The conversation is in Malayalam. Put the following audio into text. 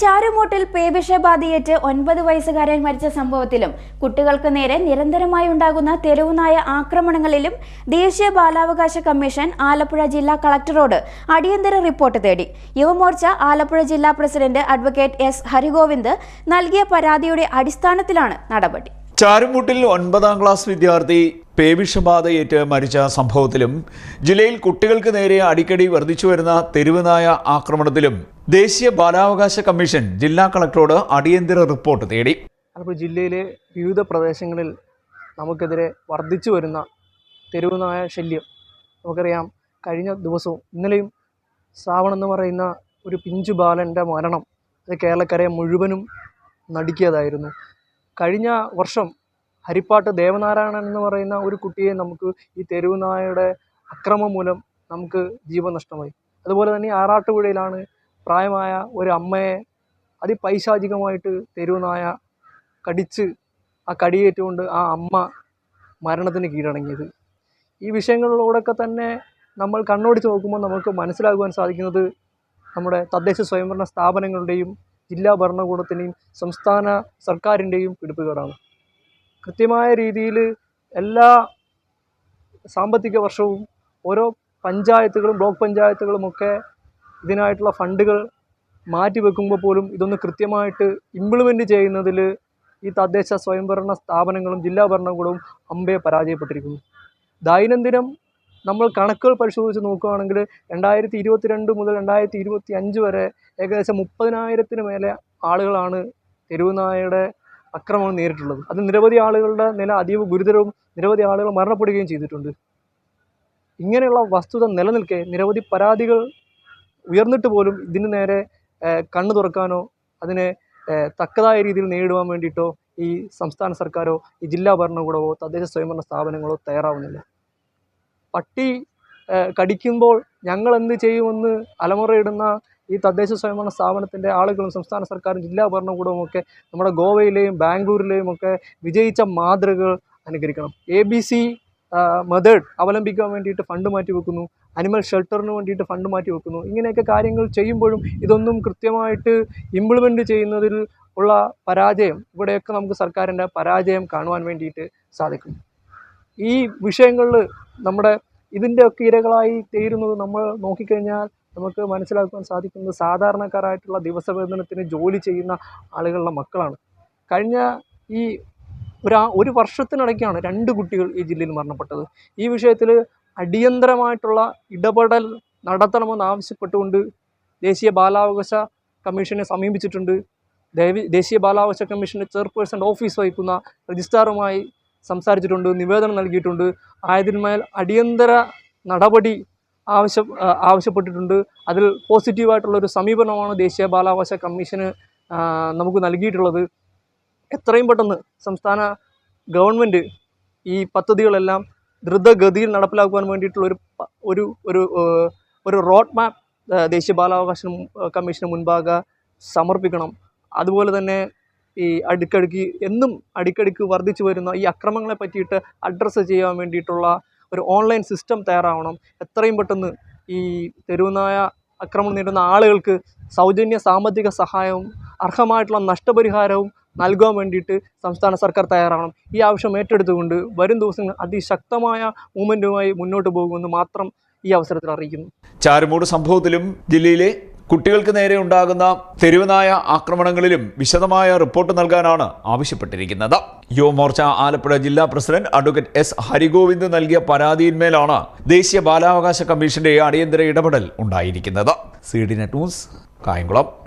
ചാരുമൂട്ടിൽ പേവിഷബാധയേറ്റ് ഒൻപത് വയസ്സുകാരൻ മരിച്ച സംഭവത്തിലും കുട്ടികൾക്ക് നേരെ നിരന്തരമായി ഉണ്ടാകുന്ന തെരുവുനായ ആക്രമണങ്ങളിലും ദേശീയ ബാലാവകാശ കമ്മീഷൻ ആലപ്പുഴ ജില്ലാ കളക്ടറോട് അടിയന്തര റിപ്പോർട്ട് തേടി. യുവമോർച്ച ആലപ്പുഴ ജില്ലാ പ്രസിഡന്റ് അഡ്വക്കേറ്റ് എസ് ഹരിഗോവിന്ദ് നൽകിയ പരാതിയുടെ അടിസ്ഥാനത്തിലാണ് നടപടി. ചാരുമൂട്ടിൽ ഒൻപതാം ക്ലാസ് വിദ്യാർത്ഥി പേവിഷബാധയേറ്റ് മരിച്ച സംഭവത്തിലും ജില്ലയിൽ കുട്ടികൾക്ക് നേരെ അടിക്കടി വർദ്ധിച്ചു വരുന്ന തെരുവുനായ ആക്രമണത്തിലും ദേശീയ ബാലാവകാശ കമ്മീഷൻ ജില്ലാ കളക്ടറോട് അടിയന്തര റിപ്പോർട്ട് തേടി. അപ്പോൾ ജില്ലയിലെ വിവിധ പ്രദേശങ്ങളിൽ നമുക്കെതിരെ വർദ്ധിച്ചു വരുന്ന തെരുവുനായ ശല്യം. നമുക്കറിയാം കഴിഞ്ഞ ദിവസവും ഇന്നലെയും ശ്രാവൺ എന്ന് പറയുന്ന ഒരു പിഞ്ചു ബാലന്റെ മരണം അത് കേരളക്കരയെ മുഴുവനും നടുക്കിയതായിരുന്നു. കഴിഞ്ഞ വർഷം ഹരിപ്പാട്ട് ദേവനാരായണൻ എന്ന് പറയുന്ന ഒരു കുട്ടിയെ നമുക്ക് ഈ തെരുവുനായയുടെ അക്രമം മൂലം നമുക്ക് ജീവൻ നഷ്ടമായി. അതുപോലെ തന്നെ ആറാട്ടുപുഴയിലാണ് പ്രായമായ ഒരു അമ്മയെ അതിപൈശാചികമായിട്ട് തെരുവുനായ കടിച്ച് ആ കടിയേറ്റുകൊണ്ട് ആ അമ്മ മരണത്തിന് കീഴടങ്ങിയത്. ഈ വിഷയങ്ങളിലൂടെയൊക്കെ തന്നെ നമ്മൾ കണ്ണോടിച്ച് നോക്കുമ്പോൾ നമുക്ക് മനസ്സിലാകുവാൻ സാധിക്കുന്നത് നമ്മുടെ തദ്ദേശ സ്വയംഭരണ സ്ഥാപനങ്ങളുടെയും ജില്ലാ ഭരണകൂടത്തിന്റെയും സംസ്ഥാന സർക്കാരിന്റെയും പിടിപ്പുകേടാണ്. കൃത്യമായ രീതിയിൽ എല്ലാ സാമ്പത്തിക വർഷവും ഓരോ പഞ്ചായത്തുകളും ബ്ലോക്ക് പഞ്ചായത്തുകളുമൊക്കെ ഇതിനായിട്ടുള്ള ഫണ്ടുകൾ മാറ്റി വെക്കുമ്പോൾ പോലും ഇതൊന്ന് കൃത്യമായിട്ട് ഇംപ്ലിമെന്റ് ചെയ്യുന്നതിൽ ഈ തദ്ദേശ സ്വയംഭരണ സ്ഥാപനങ്ങളും ജില്ലാ ഭരണകൂടവും അമ്പേ പരാജയപ്പെട്ടിരിക്കുന്നു. ദൈനംദിനം നമ്മൾ കണക്കുകൾ പരിശോധിച്ച് നോക്കുകയാണെങ്കിൽ രണ്ടായിരത്തി ഇരുപത്തിരണ്ട് മുതൽ രണ്ടായിരത്തി ഇരുപത്തി അഞ്ച് വരെ ഏകദേശം മുപ്പതിനായിരത്തിന് മേലെ ആളുകളാണ് തെരുവുനായയുടെ അക്രമം നേരിട്ടുള്ളത്. അത് നിരവധി ആളുകളുടെ നില അതീവ ഗുരുതരവും നിരവധി ആളുകൾ മരണപ്പെടുകയും ചെയ്തിട്ടുണ്ട്. ഇങ്ങനെയുള്ള വസ്തുത നിലനിൽക്കെ നിരവധി പരാതികൾ ഉയർന്നിട്ട് പോലും ഇതിന് നേരെ കണ്ണു തുറക്കാനോ അതിനെ തക്കതായ രീതിയിൽ നേരിടുവാൻ വേണ്ടിയിട്ടോ ഈ സംസ്ഥാന സർക്കാരോ ഈ ജില്ലാ ഭരണകൂടമോ തദ്ദേശ സ്വയംഭരണ സ്ഥാപനങ്ങളോ തയ്യാറാവുന്നില്ല. പട്ടി കടിക്കുമ്പോൾ ഞങ്ങൾ എന്ത് ചെയ്യുമെന്ന് അലമുറയിടുന്ന ഈ തദ്ദേശ സ്വയംഭരണ സ്ഥാപനത്തിന്റെ ആളുകളും സംസ്ഥാന സർക്കാരും ജില്ലാ ഭരണകൂടവും ഒക്കെ നമ്മുടെ ഗോവയിലെയും ബാംഗ്ലൂരിലെയും ഒക്കെ വിജയിച്ച മാതൃകകൾ അനുകരിക്കണം. എ ബി സി മെത്തേഡ് അവലംബിക്കാൻ വേണ്ടിയിട്ട് ഫണ്ട് മാറ്റി വെക്കുന്നു. അനിമൽ ഷെൽട്ടറിന് വേണ്ടിയിട്ട് ഫണ്ട് മാറ്റി വെക്കുന്നു. ഇങ്ങനെയൊക്കെ കാര്യങ്ങൾ ചെയ്യുമ്പോഴും ഇതൊന്നും കൃത്യമായിട്ട് ഇംപ്ലിമെന്റ് ചെയ്യുന്നതിൽ ഉള്ള പരാജയം ഇവിടെയൊക്കെ നമുക്ക് സർക്കാരിന്റെ പരാജയം കാണുവാൻ വേണ്ടിയിട്ട് സാധിക്കും. ഈ വിഷയങ്ങളിൽ നമ്മുടെ ഇതിന്റെയൊക്കെ ഇരകളായി തീരുന്നത് നമ്മൾ നോക്കിക്കഴിഞ്ഞാൽ നമുക്ക് മനസ്സിലാക്കുവാൻ സാധിക്കുന്നത് സാധാരണക്കാരായിട്ടുള്ള ദിവസവേതനത്തിന് ജോലി ചെയ്യുന്ന ആളുകളുടെ മക്കളാണ്. കഴിഞ്ഞ ഈ ഒരു ഒരു വർഷത്തിനിടയ്ക്കാണ് രണ്ട് കുട്ടികൾ ഈ ജില്ലയിൽ മരണപ്പെട്ടത്. ഈ വിഷയത്തിൽ അടിയന്തരമായിട്ടുള്ള ഇടപെടൽ നടത്തണമെന്ന് ആവശ്യപ്പെട്ടുകൊണ്ട് ദേശീയ ബാലാവകാശ കമ്മീഷനെ സമീപിച്ചിട്ടുണ്ട്. ദേശീയ ബാലാവകാശ കമ്മീഷന്റെ ചെയർപേഴ്സൺ ഓഫീസ് വഹിക്കുന്ന രജിസ്ട്രാറുമായി സംസാരിച്ചിട്ടുണ്ട് നിവേദനം നൽകിയിട്ടുണ്ട്. ആയതിന്മേൽ അടിയന്തര നടപടി ആവശ്യ ആവശ്യപ്പെട്ടിട്ടുണ്ട്. അതിൽ പോസിറ്റീവായിട്ടുള്ള ഒരു സമീപനമാണ് ദേശീയ ബാലാവകാശ കമ്മീഷന് നമുക്ക് നൽകിയിട്ടുള്ളത്. എത്രയും പെട്ടെന്ന് സംസ്ഥാന ഗവൺമെന്റ് ഈ പദ്ധതികളെല്ലാം ദ്രുതഗതിയിൽ നടപ്പിലാക്കുവാൻ വേണ്ടിയിട്ടുള്ള ഒരു ഒരു ഒരു ഒരു റോഡ് മാപ്പ് ദേശീയ ബാലാവകാശ കമ്മീഷന് മുൻപാകെ സമർപ്പിക്കണം. അതുപോലെ തന്നെ ഈ അടുക്കടുക്ക് എന്നും അടുക്കടുക്ക് വർദ്ധിച്ചു വരുന്ന ഈ അക്രമങ്ങളെ പറ്റിയിട്ട് അഡ്രസ്സ് ചെയ്യാൻ വേണ്ടിയിട്ടുള്ള ഒരു ഓൺലൈൻ സിസ്റ്റം തയ്യാറാവണം. എത്രയും പെട്ടെന്ന് ഈ തെരുവുനായ അക്രമം നേരിടുന്ന ആളുകൾക്ക് സൗജന്യ സാമ്പത്തിക സഹായവും അർഹമായിട്ടുള്ള നഷ്ടപരിഹാരവും നൽകാൻ വേണ്ടിയിട്ട് സംസ്ഥാന സർക്കാർ തയ്യാറാവണം. ഈ ആവശ്യം ഏറ്റെടുത്തുകൊണ്ട് വരും ദിവസങ്ങൾ അതിശക്തമായ മൂവ്മെന്റുമായി മുന്നോട്ട് പോകുമെന്ന് മാത്രം ഈ അവസരത്തിൽ അറിയിക്കുന്നു. ചാരുമൂട് സംഭവത്തിലും ജില്ലയിലെ കുട്ടികൾക്ക് നേരെ ഉണ്ടാകുന്ന തെരുവനായ ആക്രമണങ്ങളിലും വിശദമായ റിപ്പോർട്ട് നൽകാനാണ് ആവശ്യപ്പെട്ടിരിക്കുന്നത്. യുവമോർച്ച ആലപ്പുഴ ജില്ലാ പ്രസിഡന്റ് അഡ്വക്കേറ്റ് എസ് ഹരിഗോവിന്ദ് നൽകിയ പരാതിയിന്മേലാണ് ദേശീയ ബാലാവകാശ കമ്മീഷന്റെ അടിയന്തര ഇടപെടൽ ഉണ്ടായിരിക്കുന്നത്. C D net news Kayamkulam.